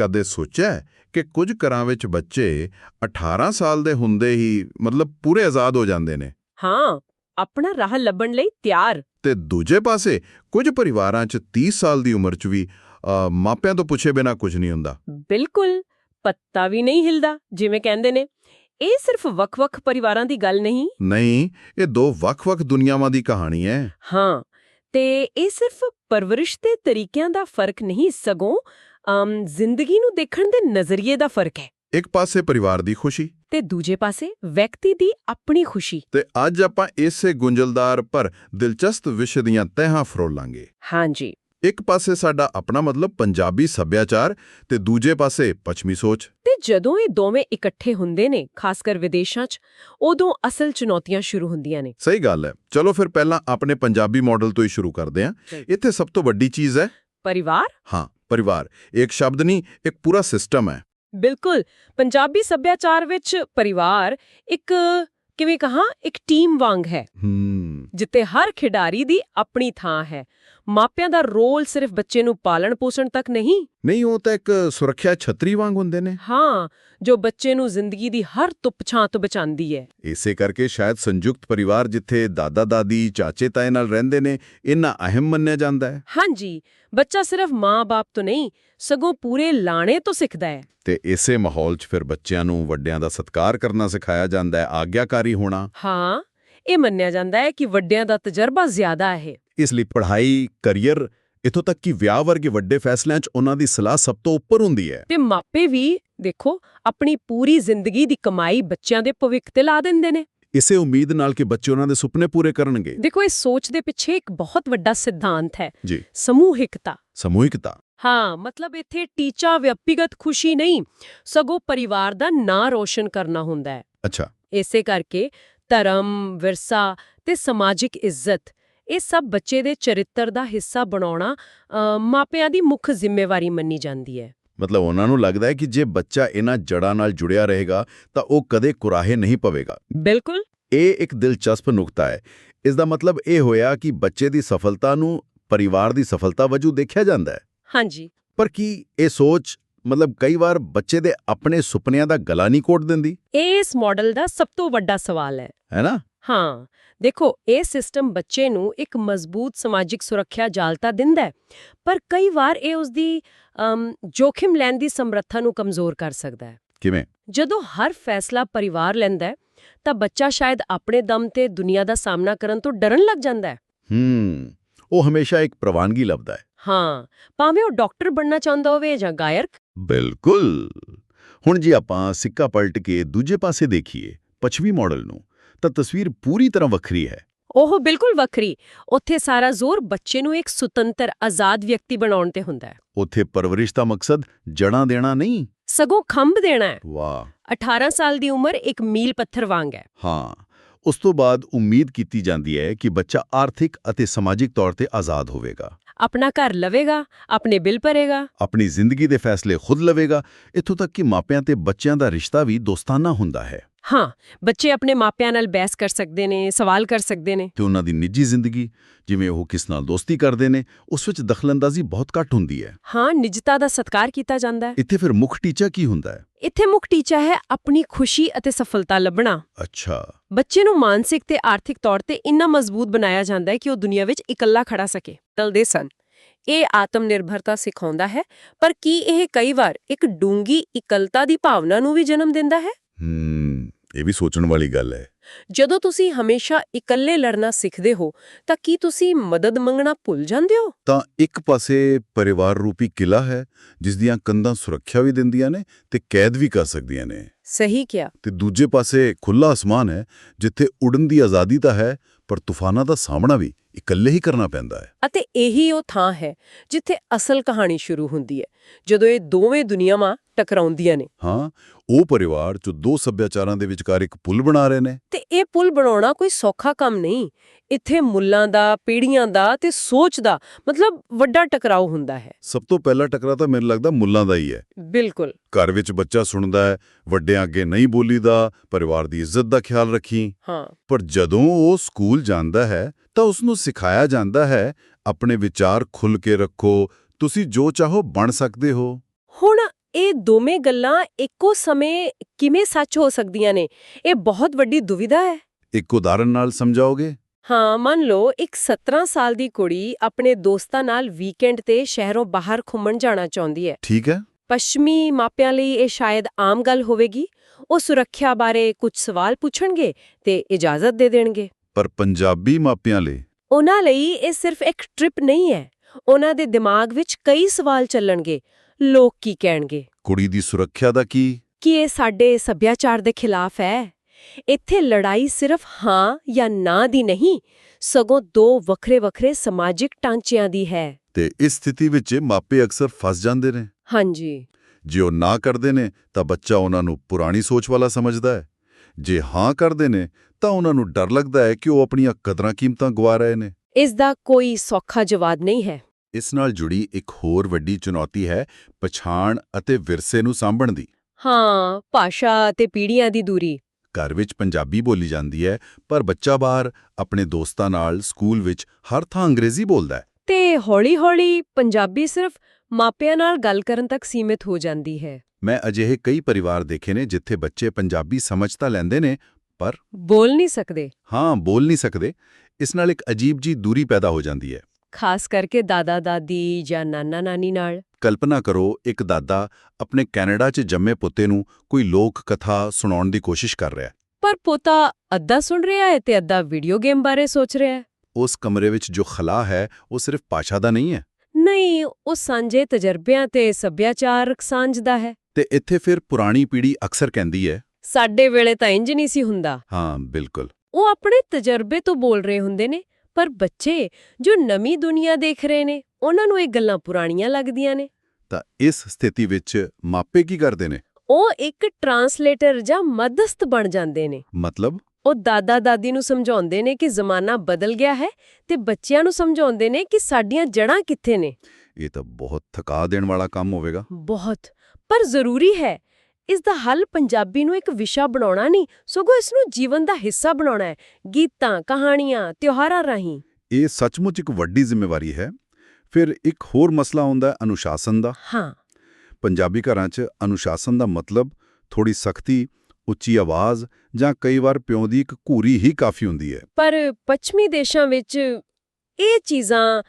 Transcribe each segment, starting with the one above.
ਕਦੇ ਸੋਚਿਆ ਕਿ ਕੁਝ ਘਰਾਂ ਵਿੱਚ ਬੱਚੇ 18 ਸਾਲ ਦੇ ਹੁੰਦੇ ਹੀ ਮਤਲਬ ਪੂਰੇ ਆਜ਼ਾਦ ਹੋ ਜਾਂਦੇ ਨੇ? ਹਾਂ ਆਪਣਾ ਰਾਹ ਲੱਭਣ ਲਈ ਤਿਆਰ। ਤੇ ਦੂਜੇ ਪਾਸੇ ਕੁਝ ਪਰਿਵਾਰਾਂ 'ਚ 30 ਸਾਲ ਦੀ ਉਮਰ 'ਚ ਵੀ ਮਾਪਿਆਂ ਤੋਂ ਪੁੱਛੇ ਬਿਨਾ ਕੁਝ ਨਹੀਂ ਹੁੰਦਾ। ਬਿਲਕੁਲ ਪੱਤਾ ਵੀ ਨਹੀਂ ਹਿਲਦਾ ਜਿਵੇਂ ਕਹਿੰਦੇ ਨੇ। ਇਹ ਸਿਰਫ ਵੱਖ-ਵੱਖ ਪਰਿਵਾਰਾਂ ਦੀ ਗੱਲ ਨਹੀਂ। ਨਹੀਂ ਇਹ ਦੋ ਵੱਖ-ਵੱਖ ਦੁਨੀਆਵਾਂ ਦੀ ਕਹਾਣੀ ਹੈ। ਹਾਂ ਤੇ ਇਹ ਸਿਰਫ ਪਰਵਰਿਸ਼ ਦੇ ਤਰੀਕਿਆਂ ਦਾ ਫ਼ਰਕ ਨਹੀਂ ਸਗੋਂ ਅਮ, ਜ਼ਿੰਦਗੀ ਨੂੰ ਦੇਖਣ ਦੇ ਨਜ਼ਰੀਏ ਦਾ ਫ਼ਰਕ ਹੈ। ਇੱਕ ਪਾਸੇ ਪਰਿਵਾਰ ਦੀ ਖੁਸ਼ੀ। ਤੇ ਦੂਜੇ ਪਾਸੇ ਵਿਅਕਤੀ ਦੀ ਆਪਣੀ ਖੁਸ਼ੀ। ਤੇ ਅੱਜ ਆਪਾਂ ਇਸੇ ਗੁੰਝਲਦਾਰ ਪਰ ਦਿਲਚਸਪ ਵਿਸ਼ੇ ਦੀਆਂ ਤਹਿਾਂ ਫਰੋਲਾਂਗੇ। ਹਾਂਜੀ। ਇੱਕ ਪਾਸੇ ਸਾਡਾ ਆਪਣਾ ਮਤਲਬ ਪੰਜਾਬੀ ਸੱਭਿਆਚਾਰ ਤੇ ਦੂਜੇ ਪਾਸੇ ਪੱਛਮੀ ਸੋਚ। ਤੇ ਜਦੋਂ ਇਹ ਦੋਵੇਂ ਇਕੱਠੇ ਹੁੰਦੇ ਨੇ ਖਾਸ ਕਰ ਵਿਦੇਸ਼ਾਂ 'ਚ ਉਦੋਂ ਅਸਲ ਚੁਣੌਤੀਆਂ ਸ਼ੁਰੂ ਹੁੰਦੀਆਂ ਨੇ। ਸਹੀ ਗੱਲ ਹੈ। ਚਲੋ ਫਿਰ ਪਹਿਲਾਂ ਆਪਣੇ ਪੰਜਾਬੀ ਮਾਡਲ ਤੋਂ ਹੀ ਸ਼ੁਰੂ ਕਰਦੇ ਹਾਂ। ਇੱਥੇ ਸਭ ਤੋਂ ਵੱਡੀ ਚੀਜ਼ ਹੈ? ਪਰਿਵਾਰ? ਹਾਂ। ਪਰਿਵਾਰ। ਇੱਕ ਸ਼ਬਦ ਨਹੀਂ ਇੱਕ ਪੂਰਾ ਸਿਸਟਮ ਹੈ। ਬਿਲਕੁਲ। ਪੰਜਾਬੀ ਸੱਭਿਆਚਾਰ ਵਿੱਚ ਪਰਿਵਾਰ ਇੱਕ ਕਿਵੇਂ ਕਹਾਂ ਇੱਕ ਟੀਮ ਵਾਂਗ ਹੈ। ਹੂੰ। ਜਿੱਥੇ ਹਰ ਖਿਡਾਰੀ ਦੀ ਆਪਣੀ ਥਾਂ ਹੈ। ਮਾਪਿਆਂ ਦਾ ਰੋਲ ਸਿਰਫ ਬੱਚੇ ਨੂੰ ਪਾਲਣ ਪੋਸ਼ਣ ਤੱਕ ਨਹੀਂ। ਨਹੀਂ ਉਹ ਤਾਂ ਇੱਕ ਸੁਰੱਖਿਆ ਛਤਰੀ ਵਾਂਗ ਹੁੰਦੇ ਨੇ। ਹਾਂ ਜੋ ਬੱਚੇ ਨੂੰ ਜ਼ਿੰਦਗੀ ਦੀ ਹਰ ਤੁਪ ਛਾਂ ਤੋਂ ਬਚਾਉਂਦੀ ਹੈ। ਇਸੇ ਕਰਕੇ ਸ਼ਾਇਦ ਸੰਯੁਕਤ ਪਰਿਵਾਰ ਜਿੱਥੇ ਦਾਦਾ ਦਾਦੀ ਚਾਚੇ ਤਾਏ ਨਾਲ ਰਹਿੰਦੇ ਨੇ ਇੰਨਾ ਅਹਿਮ ਮੰਨਿਆ ਜਾਂਦਾ ਹੈ। ਹਾਂਜੀ ਬੱਚਾ ਸਿਰਫ ਮਾਂ-ਬਾਪ ਤੋਂ ਨਹੀਂ ਸਗੋਂ ਪੂਰੇ ਲਾਣੇ ਤੋਂ ਸਿੱਖਦਾ ਹੈ। ਤੇ ਇਸੇ ਮਾਹੌਲ 'ਚ ਫਿਰ ਬੱਚਿਆਂ ਨੂੰ ਵੱਡਿਆਂ ਦਾ ਸਤਿਕਾਰ ਕਰਨਾ ਸਿਖਾਇਆ ਜਾਂਦਾ ਹੈ ਆਗਿਆਕਾਰੀ ਹੋਣਾ। ਹਾਂ। ਇਹ ਮੰਨਿਆ ਜਾਂਦਾ ਹੈ ਕਿ ਵੱਡਿਆਂ ਦਾ ਤਜਰਬਾ ਜ਼ਿਆਦਾ ਹੈ। ਇਸ ਲਈ ਪੜ੍ਹਾਈ ਕੈਰੀਅਰ ਇਥੋਂ ਤੱਕ ਕਿ ਵਿਆਹ ਵਰਗੇ ਵੱਡੇ ਫੈਸਲਿਆਂ 'ਚ ਉਹਨਾਂ ਦੀ ਸਲਾਹ ਸਭ ਤੋਂ ਉੱਪਰ ਹੁੰਦੀ ਹੈ। ਤੇ ਮਾਪੇ ਵੀ ਦੇਖੋ ਆਪਣੀ ਪੂਰੀ ਜ਼ਿੰਦਗੀ ਦੀ ਕਮਾਈ ਬੱਚਿਆਂ ਦੇ ਭਵਿੱਖ ਤੇ ਲਾ ਦਿੰਦੇ ਨੇ। ਇਸੇ ਉਮੀਦ ਨਾਲ ਕਿ ਬੱਚੇ ਉਹਨਾਂ ਦੇ ਸੁਪਨੇ ਪੂਰੇ ਕਰਨਗੇ। ਦੇਖੋ ਇਸ ਸੋਚ ਦੇ ਪਿੱਛੇ ਇੱਕ ਬਹੁਤ ਵੱਡਾ ਸਿਧਾਂਤ ਹੈ। ਜੀ। ਸਮੂਹਿਕਤਾ। ਸਮੂਹਿਕਤਾ। ਹਾਂ ਮਤਲਬ ਇੱਥੇ ਟੀਚਾ ਵਿਅਕਤੀਗਤ ਖੁਸ਼ੀ ਨਹੀਂ ਸਗੋਂ ਪਰਿਵਾਰ ਦਾ ਨਾਂ ਰੋਸ਼ਨ ਕਰਨਾ ਹੁੰਦਾ ਹੈ। ਅੱਛਾ। ਇਸੇ ਕਰਕੇ ਧਰਮ ਵਿਰਸਾ ਤੇ ਸਮਾਜਿਕ ਇੱਜ਼ਤ ਇਹ ਸਭ ਬੱਚੇ ਦੇ ਚਰਿੱਤਰ ਦਾ ਹਿੱਸਾ ਬਣਾਉਣਾ ਮਾਪਿਆਂ ਦੀ ਮੁੱਖ ਜ਼ਿੰਮੇਵਾਰੀ ਮੰਨੀ ਜਾਂਦੀ ਹੈ। ਮਤਲਬ ਉਹਨਾਂ ਨੂੰ ਲੱਗਦਾ ਹੈ ਕਿ ਜੇ ਬੱਚਾ ਇਹਨਾਂ ਜੜਾਂ ਨਾਲ ਜੁੜਿਆ ਰਹੇਗਾ ਤਾਂ ਉਹ ਕਦੇ ਕੁਰਾਹੇ ਨਹੀਂ ਪਵੇਗਾ। ਬਿਲਕੁਲ। ਇਹ ਇੱਕ ਦਿਲਚਸਪ ਨੁਕਤਾ ਹੈ। ਇਸ ਦਾ ਮਤਲਬ ਇਹ ਹੋਇਆ ਕਿ ਬੱਚੇ ਦੀ ਸਫਲਤਾ ਨੂੰ ਪਰਿਵਾਰ ਦੀ ਸਫਲਤਾ ਵਜੋਂ ਦੇਖਿਆ ਜਾਂਦਾ ਹੈ। ਹਾਂਜੀ। ਪਰ ਕੀ ਇਹ ਸੋਚ ਮਤਲਬ ਕਈ ਵਾਰ ਬੱਚੇ ਦੇ ਆਪਣੇ ਸੁਪਨਿਆਂ ਦਾ ਗਲਾ ਨਹੀਂ ਕੋਟ ਦਿੰਦੀ? ਇਹ ਇਸ ਮਾਡਲ ਦਾ ਸਭ ਤੋਂ ਵੱਡਾ ਸਵਾਲ ਹੈ। ਹੈ ਨਾ? ਹਾਂ। ਦੇਖੋ ਇਹ ਸਿਸਟਮ ਬੱਚੇ ਨੂੰ ਇੱਕ ਮਜ਼ਬੂਤ ਸਮਾਜਿਕ ਸੁਰੱਖਿਆ ਜਾਲ ਤਾਂ ਦਿੰਦਾ ਹੈ ਪਰ ਕਈ ਵਾਰ ਇਹ ਉਸ ਦੀ ਜੋਖਿਮ ਲੈਣ ਦੀ ਸਮਰੱਥਾ ਨੂੰ ਕਮਜ਼ੋਰ ਕਰ ਸਕਦਾ ਹੈ। ਕਿਵੇਂ? ਜਦੋਂ ਹਰ ਫੈਸਲਾ ਪਰਿਵਾਰ ਲੈਂਦਾ ਹੈ ਤਾਂ ਬੱਚਾ ਸ਼ਾਇਦ ਆਪਣੇ ਦਮ ਤੇ ਦੁਨੀਆ ਦਾ ਸਾਹਮਣਾ ਕਰਨ ਤੋਂ ਡਰਨ ਲੱਗ ਜਾਂਦਾ ਹੈ। ਹੂੰ। ਉਹ ਹਮੇਸ਼ਾ ਇੱਕ ਪ੍ਰਵਾਨਗੀ ਲੱਭਦਾ ਹੈ। ਹਾਂ ਭਾਵੇਂ ਉਹ ਡਾਕਟਰ ਬਣਨਾ ਚਾਹੁੰਦਾ ਹੋਵੇ ਜਾਂ ਗਾਇਕ। ਬਿਲਕੁਲ। ਹੁਣ ਜੇ ਆਪਾਂ ਸਿੱਕਾ ਪਲਟ ਕੇ ਦੂਜੇ ਪਾਸੇ ਦੇਖੀਏ ਪੱਛਮੀ ਮਾਡਲ ਨੂੰ ਤਾਂ ਤਸਵੀਰ ਪੂਰੀ ਤਰ੍ਹਾਂ ਵੱਖਰੀ ਹੈ। ਉਹ ਬਿਲਕੁਲ ਵੱਖਰੀ। ਉੱਥੇ ਸਾਰਾ ਜ਼ੋਰ ਬੱਚੇ ਨੂੰ ਇੱਕ ਸੁਤੰਤਰ ਆਜ਼ਾਦ ਵਿਅਕਤੀ ਬਣਾਉਣ ਤੇ ਹੁੰਦਾ ਹੈ। ਉੱਥੇ ਪਰਵਰਿਸ਼ ਦਾ ਮਕਸਦ ਜੜਾਂ ਦੇਣਾ ਨਹੀਂ। ਸਗੋਂ ਖੰਭ ਦੇਣਾ ਹੈ। ਵਾਹ। 18 ਸਾਲ ਦੀ ਉਮਰ ਇੱਕ ਮੀਲ ਪੱਥਰ ਵਾਂਗ ਹੈ। ਹਾਂ ਉਸ ਤੋਂ ਬਾਅਦ ਉਮੀਦ ਕੀਤੀ ਜਾਂਦੀ ਹੈ ਕਿ ਬੱਚਾ ਆਰਥਿਕ ਅਤੇ ਸਮਾਜਿਕ ਤੌਰ ਤੇ ਆਜ਼ਾਦ ਹੋਵੇਗਾ। ਆਪਣਾ ਘਰ ਲਵੇਗਾ, ਆਪਣੇ ਬਿੱਲ ਭਰੇਗਾ। ਆਪਣੀ ਜ਼ਿੰਦਗੀ ਦੇ ਫੈਸਲੇ ਖੁਦ ਲਵੇਗਾ। ਇੱਥੋਂ ਤੱਕ ਕਿ ਮਾਪਿਆਂ ਤੇ ਬੱਚਿਆਂ ਦਾ ਰਿਸ਼ਤਾ ਵੀ ਦੋਸਤਾਨਾ ਹੁੰਦਾ ਹੈ। ਹਾਂ ਬੱਚੇ ਆਪਣੇ ਮਾਪਿਆਂ ਨਾਲ ਬਹਿਸ ਕਰ ਸਕਦੇ ਨੇ ਸਵਾਲ ਕਰ ਸਕਦੇ ਨੇ। ਤੇ ਉਹਨਾਂ ਦੀ ਨਿੱਜੀ ਜ਼ਿੰਦਗੀ ਜਿਵੇਂ ਉਹ ਕਿਸ ਨਾਲ ਦੋਸਤੀ ਕਰਦੇ ਨੇ ਉਸ ਵਿੱਚ ਦਖਲਅੰਦਾਜ਼ੀ ਬਹੁਤ ਘੱਟ ਹੁੰਦੀ ਹੈ। ਹਾਂ ਨਿਜਤਾ ਦਾ ਸਤਿਕਾਰ ਕੀਤਾ ਜਾਂਦਾ ਹੈ। ਇੱਥੇ ਫਿਰ ਮੁੱਖ ਟੀਚਾ ਕੀ ਹੁੰਦਾ ਹੈ? ਇੱਥੇ ਮੁੱਖ ਟੀਚਾ ਹੈ ਆਪਣੀ ਖੁਸ਼ੀ ਅਤੇ ਸਫਲਤਾ ਲੱਭਣਾ। ਅੱਛਾ। ਬੱਚੇ ਨੂੰ ਮਾਨਸਿਕ ਤੇ ਆਰਥਿਕ ਤੌਰ ਤੇ ਇੰਨਾ ਮਜ਼ਬੂਤ ਬਣਾਇਆ ਜਾਂਦਾ ਹੈ ਕਿ ਉਹ ਦੁਨੀਆ ਵਿੱਚ ਇਕੱਲਾ ਖੜਾ ਸਕੇ। ਤਲਦੇ ਸਨ। ਇਹ ਆਤਮ ਨਿਰਭਰਤਾ ਸਿਖਾਉਂਦਾ ਹੈ ਪਰ ਕੀ ਇਹ ਕਈ ਵਾਰ ਇੱਕ ਡੂੰਗੀ ਇਕਲਤਾ ਦੀ ਭਾਵਨਾ ਨੂੰ ਵੀ ਜਨਮ ਦਿੰਦਾ ਹੈ? ਹੂੰ ਇਹ ਵੀ ਸੋਚਣ ਵਾਲੀ ਗੱਲ ਹੈ। ਜਦੋਂ ਤੁਸੀਂ ਹਮੇਸ਼ਾ ਇਕੱਲੇ ਲੜਨਾ ਸਿੱਖਦੇ ਹੋ ਤਾਂ ਕੀ ਤੁਸੀਂ ਮਦਦ ਮੰਗਣਾ ਭੁੱਲ ਜਾਂਦੇ ਹੋ? ਤਾਂ ਇੱਕ ਪਾਸੇ ਪਰਿਵਾਰ ਰੂਪੀ ਕਿਲਾ ਹੈ ਜਿਸ ਦੀਆਂ ਕੰਧਾਂ ਸੁਰੱਖਿਆ ਵੀ ਦਿੰਦੀਆਂ ਨੇ ਤੇ ਕੈਦ ਵੀ ਕਰ ਸਕਦੀਆਂ ਨੇ। ਸਹੀ ਕਿਹਾ। ਤੇ ਦੂਜੇ ਪਾਸੇ ਖੁੱਲਾ ਅਸਮਾਨ ਹੈ ਜਿੱਥੇ ਉਡਣ ਦੀ ਆਜ਼ਾਦੀ ਤਾਂ ਹੈ ਪਰ ਤੂਫਾਨਾਂ ਦਾ ਸਾਹਮਣਾ ਵੀ ਇਕੱਲੇ ਹੀ ਕਰਨਾ ਪੈਂਦਾ ਹੈ। ਅਤੇ ਇਹੀ ਉਹ ਥਾਂ ਹੈ ਜਿੱਥੇ ਅਸਲ ਕਹਾਣੀ ਸ਼ੁਰੂ ਹੁੰਦੀ ਹੈ ਜਦੋਂ ਇਹ ਦੋਵੇਂ ਦੁਨੀਆਵਾਂ ਟਕਰਾਉਂਦੀਆਂ ਨੇ। ਹਾਂ ਉਹ ਪਰਿਵਾਰ ਜੋ ਦੋ ਸੱਭਿਆਚਾਰਾਂ ਦੇ ਵਿਚਕਾਰ ਇੱਕ ਪੁਲ ਬਣਾ ਰਹੇ ਨੇ। ਤੇ ਇਹ ਪੁਲ ਬਣਾਉਣਾ ਕੋਈ ਸੌਖਾ ਕੰਮ ਨਹੀਂ। ਇੱਥੇ ਮੁੱਲਾਂ ਦਾ ਪੀੜ੍ਹੀਆਂ ਦਾ ਤੇ ਸੋਚ ਦਾ ਮਤਲਬ ਵੱਡਾ ਟਕਰਾਓ ਹੁੰਦਾ ਹੈ। ਸਭ ਤੋਂ ਪਹਿਲਾ ਟਕਰਾ ਤਾਂ ਮੈਨੂੰ ਲੱਗਦਾ ਮੁੱਲਾਂ ਦਾ ਹੀ ਹੈ। ਬਿਲਕੁਲ। ਘਰ ਵਿੱਚ ਬੱਚਾ ਸੁਣਦਾ ਹੈ ਵੱਡਿਆਂ ਅੱਗੇ ਨਹੀਂ ਬੋਲੀਦਾ ਪਰਿਵਾਰ ਦੀ ਇੱਜ਼ਤ ਦਾ ਖਿਆਲ ਰੱਖੀ। ਹਾਂ। ਪਰ ਜਦੋਂ ਉਹ ਸਕੂਲ ਜਾਂਦਾ ਹੈ ਤਾਂ ਉਸ ਨੂੰ ਸਿਖਾਇਆ ਜਾਂਦਾ ਹੈ ਆਪਣੇ ਵਿਚਾਰ ਖੁੱਲ ਕੇ ਰੱਖੋ ਤੁਸੀਂ ਜੋ ਚਾਹੋ ਬਣ ਸਕਦੇ ਹੋ। ਇਹ ਦੋਵੇਂ ਗੱਲਾਂ ਇੱਕੋ ਸਮੇਂ ਕਿਵੇਂ ਸੱਚ ਹੋ ਸਕਦੀਆਂ ਨੇ? ਇਹ ਬਹੁਤ ਵੱਡੀ ਦੁਵਿਧਾ ਹੈ। ਇੱਕ ਉਦਾਹਰਨ ਨਾਲ ਸਮਝਾਓਗੇ? ਹਾਂ ਮੰਨ ਲਓ ਇੱਕ 17 ਸਾਲ ਦੀ ਕੁੜੀ ਆਪਣੇ ਦੋਸਤਾਂ ਨਾਲ ਵੀਕਐਂਡ ਤੇ ਸ਼ਹਿਰੋਂ ਬਾਹਰ ਘੁੰਮਣ ਜਾਣਾ ਚਾਹੁੰਦੀ ਹੈ। ਠੀਕ ਹੈ। ਪੱਛਮੀ ਮਾਪਿਆਂ ਲਈ ਇਹ ਸ਼ਾਇਦ ਆਮ ਗੱਲ ਹੋਵੇਗੀ। ਉਹ ਸੁਰੱਖਿਆ ਬਾਰੇ ਕੁਝ ਸਵਾਲ ਪੁੱਛਣਗੇ ਤੇ ਇਜਾਜ਼ਤ ਦੇ ਦੇਣਗੇ। ਪਰ ਪੰਜਾਬੀ ਮਾਪਿਆਂ ਲਈ? ਉਹਨਾਂ ਲਈ ਇਹ ਸਿਰਫ ਇੱਕ ਟ੍ਰਿਪ ਨਹੀਂ ਹੈ। ਉਹਨਾਂ ਦੇ ਦਿਮਾਗ ਵਿੱਚ ਕਈ ਸਵਾਲ ਚੱਲਣਗੇ। ਲੋਕ ਕੀ ਕਹਿਣਗੇ? ਕੁੜੀ ਦੀ ਸੁਰੱਖਿਆ ਦਾ ਕੀ? ਕਿ ਇਹ ਸਾਡੇ ਸੱਭਿਆਚਾਰ ਦੇ ਖਿਲਾਫ ਹੈ? ਇੱਥੇ ਲੜਾਈ ਸਿਰਫ ਹਾਂ ਜਾਂ ਨਾ ਦੀ ਨਹੀਂ ਸਗੋਂ ਦੋ ਵੱਖਰੇ-ਵੱਖਰੇ ਸਮਾਜਿਕ ਟਾਂਚਿਆਂ ਦੀ ਹੈ। ਤੇ ਇਸ ਸਥਿਤੀ ਵਿੱਚ ਮਾਪੇ ਅਕਸਰ ਫਸ ਜਾਂਦੇ ਨੇ। ਹਾਂਜੀ। ਜੇ ਉਹ ਨਾ ਕਰਦੇ ਨੇ ਤਾਂ ਬੱਚਾ ਉਹਨਾਂ ਨੂੰ ਪੁਰਾਣੀ ਸੋਚ ਵਾਲਾ ਸਮਝਦਾ ਹੈ। ਜੇ ਹਾਂ ਕਰਦੇ ਨੇ ਤਾਂ ਉਹਨਾਂ ਨੂੰ ਡਰ ਲੱਗਦਾ ਹੈ ਕਿ ਉਹ ਆਪਣੀਆਂ ਕਦਰਾਂ ਕੀਮਤਾਂ ਗਵਾ ਰਹੇ ਨੇ। ਇਸ ਦਾ ਕੋਈ ਸੌਖਾ ਜਵਾਬ ਨਹੀਂ ਹੈ। ਇਸ ਨਾਲ ਜੁੜੀ ਇੱਕ ਹੋਰ ਵੱਡੀ ਚੁਣੌਤੀ ਹੈ ਪਛਾਣ ਅਤੇ ਵਿਰਸੇ ਨੂੰ ਸਾਂਭਣ ਦੀ। ਹਾਂ ਭਾਸ਼ਾ ਅਤੇ ਪੀੜ੍ਹੀਆਂ ਦੀ ਦੂਰੀ। ਘਰ ਵਿੱਚ ਪੰਜਾਬੀ ਬੋਲੀ ਜਾਂਦੀ ਹੈ ਪਰ ਬੱਚਾ ਬਾਹਰ ਆਪਣੇ ਦੋਸਤਾਂ ਨਾਲ ਸਕੂਲ ਵਿੱਚ ਹਰ ਥਾਂ ਅੰਗਰੇਜ਼ੀ ਬੋਲਦਾ ਹੈ। ਤੇ ਹੌਲੀ-ਹੌਲੀ ਪੰਜਾਬੀ ਸਿਰਫ ਮਾਪਿਆਂ ਨਾਲ ਗੱਲ ਕਰਨ ਤੱਕ ਸੀਮਿਤ ਹੋ ਜਾਂਦੀ ਹੈ। ਮੈਂ ਅਜਿਹੇ ਕਈ ਪਰਿਵਾਰ ਦੇਖੇ ਨੇ ਜਿੱਥੇ ਬੱਚੇ ਪੰਜਾਬੀ ਸਮਝ ਤਾਂ ਲੈਂਦੇ ਨੇ ਪਰ ਬੋਲ ਨਹੀਂ ਸਕਦੇ। ਹਾਂ ਬੋਲ ਨਹੀਂ ਸਕਦੇ। ਇਸ ਨਾਲ ਇੱਕ ਅਜੀਬ ਜੀ ਦੂਰੀ ਪੈਦਾ ਹੋ ਜਾਂਦੀ ਹੈ। ਖਾਸ ਕਰਕੇ ਦਾਦਾ-ਦਾਦੀ ਜਾਂ ਨਾਨਾ-ਨਾਨੀ ਨਾਲ। ਕਲਪਨਾ ਕਰੋ ਇੱਕ ਦਾਦਾ ਆਪਣੇ ਕੈਨੇਡਾ 'ਚ ਜੰਮੇ ਪੁੱਤੇ ਨੂੰ ਕੋਈ ਲੋਕ ਕਥਾ ਸੁਣਾਉਣ ਦੀ ਕੋਸ਼ਿਸ਼ ਕਰ ਰਿਹਾ ਪਰ ਪੋਤਾ ਅੱਧਾ ਸੁਣ ਰਿਹਾ ਹੈ ਤੇ ਅੱਧਾ ਵੀਡੀਓ ਗੇਮ ਬਾਰੇ ਸੋਚ ਰਿਹਾ ਹੈ। ਉਸ ਕਮਰੇ ਵਿੱਚ ਜੋ ਖਲਾ ਹੈ ਉਹ ਸਿਰਫ ਭਾਸ਼ਾ ਦਾ ਨਹੀਂ ਹੈ। ਨਹੀਂ ਉਹ ਸਾਂਝੇ ਤਜਰਬਿਆਂ ਤੇ ਸੱਭਿਆਚਾਰਕ ਸਾਂਝ ਦਾ ਹੈ। ਤੇ ਇੱਥੇ ਫਿਰ ਪੁਰਾਣੀ ਪੀੜ੍ਹੀ ਅਕਸਰ ਕਹਿੰਦੀ ਹੈ ਸਾਡੇ ਵੇਲੇ ਤਾਂ ਇੰਜ ਨਹੀਂ ਸੀ ਹੁੰਦਾ। ਹਾਂ ਬਿਲਕੁਲ। ਉਹ ਆਪਣੇ ਤਜਰਬੇ ਤੋਂ ਬੋਲ ਰਹੇ ਹੁੰਦੇ ਨੇ। ਪਰ ਬੱਚੇ ਜੋ ਨਵੀਂ ਦੁਨੀਆ ਦੇਖ ਰਹੇ ਨੇ ਉਹਨਾਂ ਨੂੰ ਇਹ ਗੱਲਾਂ ਪੁਰਾਣੀਆਂ ਲੱਗਦੀਆਂ ਨੇ। ਤਾਂ ਇਸ ਸਥਿਤੀ ਵਿੱਚ ਮਾਪੇ ਕੀ ਕਰਦੇ ਨੇ? ਉਹ ਇੱਕ ਟਰਾਂਸਲੇਟਰ ਜਾਂ ਮਧਸਥ ਬਣ ਜਾਂਦੇ ਨੇ। ਮਤਲਬ? ਉਹ ਦਾਦਾ-ਦਾਦੀ ਨੂੰ ਸਮਝਾਉਂਦੇ ਨੇ ਕਿ ਜ਼ਮਾਨਾ ਬਦਲ ਗਿਆ ਹੈ ਤੇ ਬੱਚਿਆਂ ਨੂੰ ਸਮਝਾਉਂਦੇ ਨੇ ਕਿ ਸਾਡੀਆਂ ਜੜ੍ਹਾਂ ਕਿੱਥੇ ਨੇ। ਇਹ ਤਾਂ ਬਹੁਤ ਥਕਾ ਦੇਣ ਵਾਲਾ ਕੰਮ ਹੋਵੇਗਾ। ਬਹੁਤ। ਪਰ ਜ਼ਰੂਰੀ ਹੈ ਇਸ ਦਾ ਹੱਲ ਪੰਜਾਬੀ ਨੂੰ ਇੱਕ ਵਿਸ਼ਾ ਬਣਾਉਣਾ ਨਹੀਂ ਸਗੋਂ ਇਸ ਨੂੰ ਜੀਵਨ ਦਾ ਹਿੱਸਾ ਬਣਾਉਣਾ ਹੈ। ਗੀਤਾਂ ਕਹਾਣੀਆਂ ਤਿਉਹਾਰਾਂ ਰਾਹੀਂ। ਇਹ ਸੱਚਮੁੱਚ ਇੱਕ ਵੱਡੀ ਜ਼ਿੰਮੇਵਾਰੀ ਹੈ। ਫਿਰ ਇੱਕ ਹੋਰ ਮਸਲਾ ਆਉਂਦਾ ਹੈ ਅਨੁਸ਼ਾਸਨ ਦਾ। ਹਾਂ। ਪੰਜਾਬੀ ਘਰਾਂ 'ਚ ਅਨੁਸ਼ਾਸਨ ਦਾ ਮਤਲਬ ਥੋੜੀ ਸਖਤੀ ਉੱਚੀ ਆਵਾਜ਼ ਜਾਂ ਕਈ ਵਾਰ ਪਿਓ ਦੀ ਇੱਕ ਘੂਰੀ ਹੀ ਕਾਫੀ ਹੁੰਦੀ ਹੈ। ਪਰ ਪੱਛਮੀ ਦੇਸ਼ਾਂ ਵਿੱਚ ਇਹ ਚੀਜ਼ਾਂ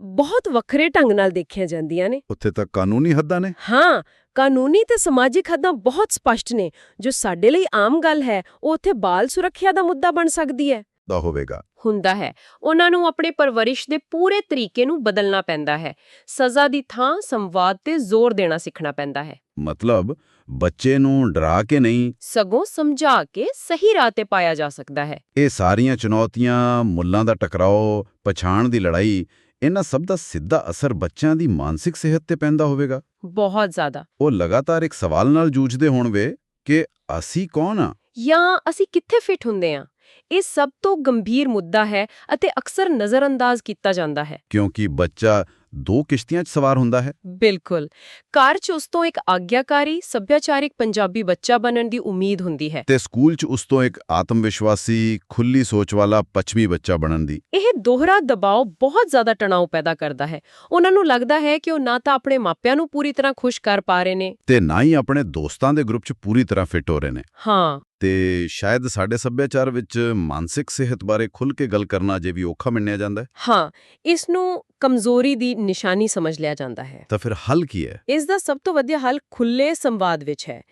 ਬਹੁਤ ਵੱਖਰੇ ਢੰਗ ਨਾਲ ਦੇਖੀਆਂ ਜਾਂਦੀਆਂ ਨੇ। ਉੱਥੇ ਤਾਂ ਕਾਨੂੰਨੀ ਹੱਦਾਂ ਨੇ। ਹਾਂ ਕਾਨੂੰਨੀ ਤੇ ਸਮਾਜਿਕ ਹੱਦਾਂ ਬਹੁਤ ਸਪਸ਼ਟ ਨੇ। ਜੋ ਸਾਡੇ ਲਈ ਆਮ ਗੱਲ ਹੈ ਉਹ ਉੱਥੇ ਬਾਲ ਸੁਰੱਖਿਆ ਦਾ ਮੁੱਦਾ ਬਣ ਸਕਦੀ ਹੈ। ਦਾ ਹੋਵੇਗਾ। ਹੁੰਦਾ ਹੈ। ਉਹਨਾਂ ਨੂੰ ਆਪਣੇ ਪਰਵਰਿਸ਼ ਦੇ ਪੂਰੇ ਤਰੀਕੇ ਨੂੰ ਬਦਲਣਾ ਪੈਂਦਾ ਹੈ। ਸਜ਼ਾ ਦੀ ਥਾਂ ਸੰਵਾਦ ਤੇ ਜ਼ੋਰ ਦੇਣਾ ਸਿੱਖਣਾ ਪੈਂਦਾ ਹੈ। ਮਤਲਬ ਬੱਚੇ ਨੂੰ ਡਰਾ ਕੇ ਨਹੀਂ? ਸਗੋਂ ਸਮਝਾ ਕੇ ਸਹੀ ਰਾਹ ਤੇ ਪਾਇਆ ਜਾ ਸਕਦਾ ਹੈ। ਇਹ ਸਾਰੀਆਂ ਚੁਣੌਤੀਆਂ ਮੁੱਲਾਂ ਦਾ ਟਕਰਾਓ ਪਛਾਣ ਦੀ ਲੜਾਈ ਇਹਨਾਂ ਸਭ ਦਾ ਸਿੱਧਾ ਅਸਰ ਬੱਚਿਆਂ ਦੀ ਮਾਨਸਿਕ ਸਿਹਤ ਤੇ ਪੈਂਦਾ ਹੋਵੇਗਾ। ਬਹੁਤ ਜ਼ਿਆਦਾ। ਉਹ ਲਗਾਤਾਰ ਇੱਕ ਸਵਾਲ ਨਾਲ ਜੂਝਦੇ ਹੋਣਗੇ ਕਿ ਅਸੀਂ ਕੌਣ ਆ ਜਾਂ ਅਸੀਂ ਕਿੱਥੇ ਫਿੱਟ ਹੁੰਦੇ ਹਾਂ? ਇਹ ਸਭ ਤੋਂ ਗੰਭੀਰ ਮੁੱਦਾ ਹੈ ਅਤੇ ਅਕਸਰ ਨਜ਼ਰਅੰਦਾਜ਼ ਕੀਤਾ ਜਾਂਦਾ ਹੈ। ਕਿਉਂਕਿ ਬੱਚਾ ਦੋ ਕਿਸ਼ਤੀਆਂ 'ਚ ਸਵਾਰ ਹੁੰਦਾ ਹੈ। ਬਿਲਕੁਲ। ਘਰ 'ਚ ਉਸ ਤੋਂ ਇੱਕ ਆਗਿਆਕਾਰੀ ਸੱਭਿਆਚਾਰਿਕ ਪੰਜਾਬੀ ਬੱਚਾ ਬਣਨ ਦੀ ਉਮੀਦ ਹੁੰਦੀ ਹੈ। ਤੇ ਸਕੂਲ 'ਚ ਉਸ ਤੋਂ ਇੱਕ ਆਤਮ ਵਿਸ਼ਵਾਸੀ ਖੁੱਲੀ ਸੋਚ ਵਾਲਾ ਪੱਛਮੀ ਬੱਚਾ ਬਣਨ ਦੀ। ਇਹ ਦੋਹਰਾ ਦਬਾਅ ਬਹੁਤ ਜ਼ਿਆਦਾ ਤਣਾਅ ਪੈਦਾ ਕਰਦਾ ਹੈ। ਉਹਨਾਂ ਨੂੰ ਲੱਗਦਾ ਹੈ ਕਿ ਉਹ ਨਾ ਤਾਂ ਆਪਣੇ ਮਾਪਿਆਂ ਨੂੰ ਪੂਰੀ ਤਰ੍ਹਾਂ ਖੁਸ਼ ਕਰ ਪਾ ਰਹੇ ਨੇ। ਤੇ ਨਾ ਹੀ ਆਪਣੇ ਦੋਸਤਾਂ ਦੇ ਗਰੁੱਪ 'ਚ ਪੂਰੀ ਤਰ੍ਹਾਂ ਫਿੱਟ ਹੋ ਰਹੇ ਨੇ। ਹਾਂ। ਤੇ ਸ਼ਾਇਦ ਸਾਡੇ ਸੱਭਿਆਚਾਰ ਵਿੱਚ ਮਾਨਸਿਕ ਸਿਹਤ ਬਾਰੇ ਖੁੱਲ੍ਹ ਕੇ ਗੱਲ ਕਰਨਾ ਜੇ ਵੀ ਔਖਾ ਮੰਨਿਆ ਜਾਂਦਾ ਹੈ। ਹਾਂ ਇਸ ਨੂੰ ਕਮਜ਼ੋਰੀ ਦੀ ਨਿਸ਼ਾਨੀ ਸਮਝ ਲਿਆ ਜਾਂਦਾ ਹੈ। ਤਾਂ ਫਿਰ ਹੱਲ ਕੀ ਹੈ? ਇਸ ਦਾ ਸਭ ਤੋਂ ਵਧੀਆ ਹੱਲ ਖੁੱਲੇ ਸੰਵਾਦ ਵਿੱਚ ਹੈ।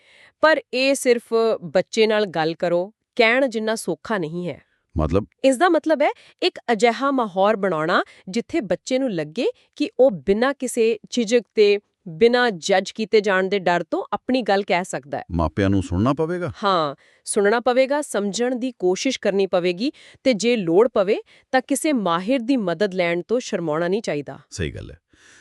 ਪਰ ਇਹ ਸਿਰਫ ਬੱਚੇ ਨਾਲ ਗੱਲ ਕਰੋ ਕਹਿਣ ਜਿੰਨਾ ਸੌਖਾ ਨਹੀਂ ਹੈ। ਮਤਲਬ? ਇਸ ਦਾ ਮਤਲਬ ਹੈ ਇੱਕ ਅਜਿਹਾ ਮਾਹੌਲ ਬਣਾਉਣਾ ਜਿੱਥੇ ਬੱਚੇ ਨੂੰ ਲੱਗੇ ਕਿ ਉਹ ਬਿਨਾਂ ਕਿਸੇ ਝਿਜਕ ਤੇ ਬਿਨਾਂ ਜੱਜ ਕੀਤੇ ਜਾਣ ਦੇ ਡਰ ਤੋਂ ਆਪਣੀ ਗੱਲ ਕਹਿ ਸਕਦਾ ਹੈ। ਮਾਪਿਆਂ ਨੂੰ ਸੁਣਨਾ ਪਵੇਗਾ? ਹਾਂ ਸੁਣਨਾ ਪਵੇਗਾ ਸਮਝਣ ਦੀ ਕੋਸ਼ਿਸ਼ ਕਰਨੀ ਪਵੇਗੀ ਤੇ ਜੇ ਲੋੜ ਪਵੇ ਤਾਂ ਕਿਸੇ ਮਾਹਿਰ ਦੀ ਮਦਦ ਲੈਣ ਤੋਂ ਸ਼ਰਮਾਉਣਾ ਨਹੀਂ ਚਾਹੀਦਾ। ਸਹੀ ਗੱਲ ਹੈ।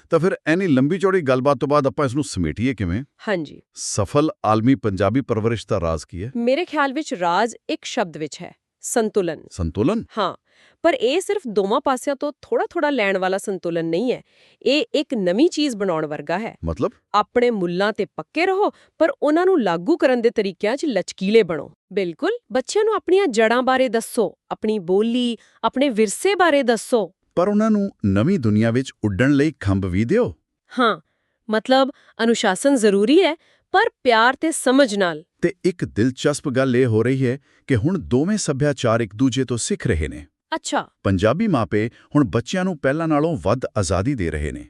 ਤਾਂ ਫਿਰ ਐਨੀ ਲੰਬੀ ਚੌੜੀ ਗੱਲਬਾਤ ਤੋਂ ਬਾਅਦ ਆਪਾਂ ਇਸ ਨੂੰ ਸਮੇਟੀਏ ਕਿਵੇਂ? ਹਾਂਜੀ। ਸਫਲ ਆਲਮੀ ਪੰਜਾਬੀ ਪਰਵਰਿਸ਼ ਦਾ ਰਾਜ਼ ਕੀ ਹੈ? ਮੇਰੇ ਖਿਆਲ ਵਿੱਚ ਰਾਜ ਇੱਕ ਸ਼ਬਦ ਵਿੱਚ ਹੈ ਸੰਤੁਲਨ। ਸੰਤੁਲਨ? ਹਾਂ। ਪਰ ਇਹ ਸਿਰਫ ਦੋਵਾਂ ਪਾਸਿਆਂ ਤੋਂ ਥੋੜਾ-ਥੋੜਾ ਲੈਣ ਵਾਲਾ ਸੰਤੁਲਨ ਨਹੀਂ ਹੈ। ਇਹ ਇੱਕ ਨਵੀਂ ਚੀਜ਼ ਬਣਾਉਣ ਵਰਗਾ ਹੈ। ਮਤਲਬ? ਆਪਣੇ ਮੁੱਲਾਂ ਤੇ ਪੱਕੇ ਰਹੋ ਪਰ ਉਹਨਾਂ ਨੂੰ ਲਾਗੂ ਕਰਨ ਦੇ ਤਰੀਕਿਆਂ 'ਚ ਲਚਕੀਲੇ ਬਣੋ। ਬਿਲਕੁਲ। ਬੱਚਿਆਂ ਨੂੰ ਆਪਣੀਆਂ ਜੜ੍ਹਾਂ ਬਾਰੇ ਦੱਸੋ ਆਪਣੀ ਬੋਲੀ ਆਪਣੇ ਵਿਰਸੇ ਬਾਰੇ ਦੱਸੋ। ਪਰ ਉਹਨਾਂ ਨੂੰ ਨਵੀਂ ਦੁਨੀਆ ਵਿੱਚ ਉੱਡਣ ਲਈ ਖੰਭ ਵੀ ਦਿਓ। ਹਾਂ। ਮਤਲਬ ਅਨੁਸ਼ਾਸਨ ਜ਼ਰੂਰੀ ਹੈ ਪਰ ਪਿਆਰ ਤੇ ਸਮਝ ਨਾਲ। ਤੇ ਇੱਕ ਦਿਲਚਸਪ ਗੱਲ ਇਹ ਹੋ ਰਹੀ ਹੈ ਕਿ ਹੁਣ ਦੋਵੇਂ ਸੱਭਿਆਚਾਰ ਇੱਕ ਦੂਜੇ ਤੋਂ ਸਿੱਖ ਰਹੇ ਨੇ। ਅੱਛਾ। ਪੰਜਾਬੀ ਮਾਪੇ ਹੁਣ ਬੱਚਿਆਂ ਨੂੰ ਪਹਿਲਾਂ ਨਾਲੋਂ ਵੱਧ ਆਜ਼ਾਦੀ ਦੇ ਰਹੇ ਨੇ।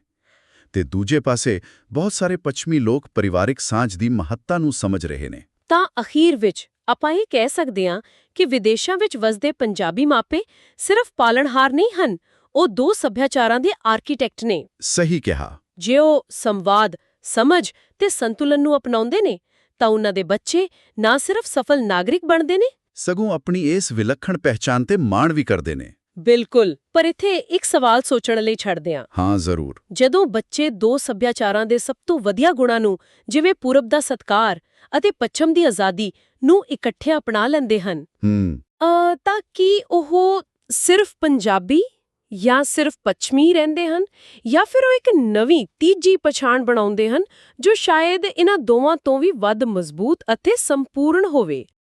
ਤੇ ਦੂਜੇ ਪਾਸੇ ਬਹੁਤ ਸਾਰੇ ਪੱਛਮੀ ਲੋਕ ਪਰਿਵਾਰਿਕ ਸਾਂਝ ਦੀ ਮਹੱਤਤਾ ਨੂੰ ਸਮਝ ਰਹੇ ਨੇ। ਤਾਂ ਅਖੀਰ ਵਿੱਚ ਆਪਾਂ ਇਹ ਕਹਿ ਸਕਦੇ ਹਾਂ ਕਿ ਵਿਦੇਸ਼ਾਂ ਵਿੱਚ ਵਸਦੇ ਪੰਜਾਬੀ ਮਾਪੇ ਸਿਰਫ ਪਾਲਣਹਾਰ ਨਹੀਂ ਹਨ ਉਹ ਦੋ ਸੱਭਿਆਚਾਰਾਂ ਦੇ ਆਰਕੀਟੈਕਟ ਨੇ। ਸਹੀ ਕਿਹਾ। ਜੇ ਉਹ ਸੰਵਾਦ ਸਮਝ ਤੇ ਸੰਤੁਲਨ ਨੂੰ ਅਪਣਾਉਂਦੇ ਨੇ ਤਾਂ ਉਹਨਾਂ ਦੇ ਬੱਚੇ ਨਾ ਸਿਰਫ ਸਫਲ ਨਾਗਰਿਕ ਬਣਦੇ ਨੇ ਸਗੋਂ ਆਪਣੀ ਇਸ ਵਿਲੱਖਣ ਪਹਿਚਾਨ ਤੇ ਮਾਣ ਵੀ ਕਰਦੇ ਨੇ। ਬਿਲਕੁਲ ਪਰ ਇੱਥੇ ਇੱਕ ਸਵਾਲ ਸੋਚਣ ਲਈ ਛੱਡਦੇ ਹਾਂ। ਹਾਂ ਜ਼ਰੂਰ। ਜਦੋਂ ਬੱਚੇ ਦੋ ਸੱਭਿਆਚਾਰਾਂ ਦੇ ਸਭ ਤੋਂ ਵਧੀਆ ਗੁਣਾਂ ਨੂੰ ਜਿਵੇਂ ਪੂਰਬ ਦਾ ਸਤਕਾਰ ਅਤੇ ਪੱਛਮ ਦੀ ਆਜ਼ਾਦੀ ਨੂੰ ਇਕੱਠੇ ਅਪਣਾ ਲੈਂਦੇ ਹਨ ਹੂੰ। ਤਾਂ ਕੀ ਉਹ ਸਿਰਫ ਪੰਜਾਬੀ ਜਾਂ ਸਿਰਫ ਪੱਛਮੀ ਰਹਿੰਦੇ ਹਨ ਜਾਂ ਫਿਰ ਉਹ ਇੱਕ ਨਵੀਂ ਤੀਜੀ ਪਛਾਣ ਬਣਾਉਂਦੇ ਹਨ ਜੋ ਸ਼ਾਇਦ ਇਹਨਾਂ ਦੋਵਾਂ ਤੋਂ ਵੀ ਵੱਧ ਮਜ਼ਬੂਤ ਅਤੇ ਸੰਪੂਰਨ ਹੋਵੇ?